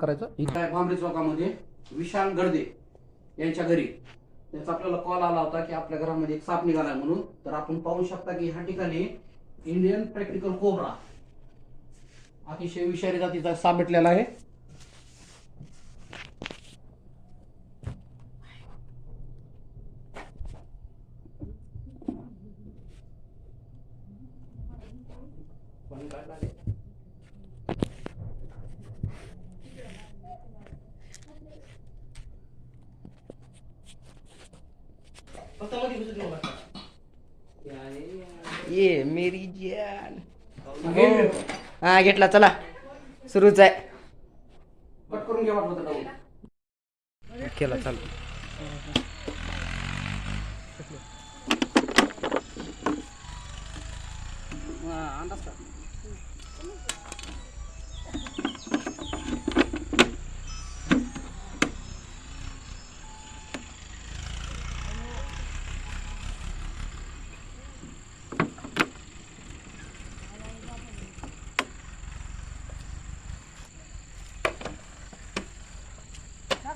करायचं? बांबरे चौकामध्ये विशाल गडदे यांच्या घरी. त्याचा आपल्याला कॉल आला होता की आपल्या घरामध्ये एक साप निघाला म्हणून. तर आपण पाहू शकता की ह्या ठिकाणी इंडियन प्रॅक्टिकल कोबरा अतिशय विषारी जातीचा साप भेटलेला आहे. फक्त मध्ये. ये मेरी जान. हा घेतला चला सुरूच आहे कट करून घ्या वाटलं तर डाऊन. केला चालू अंदाज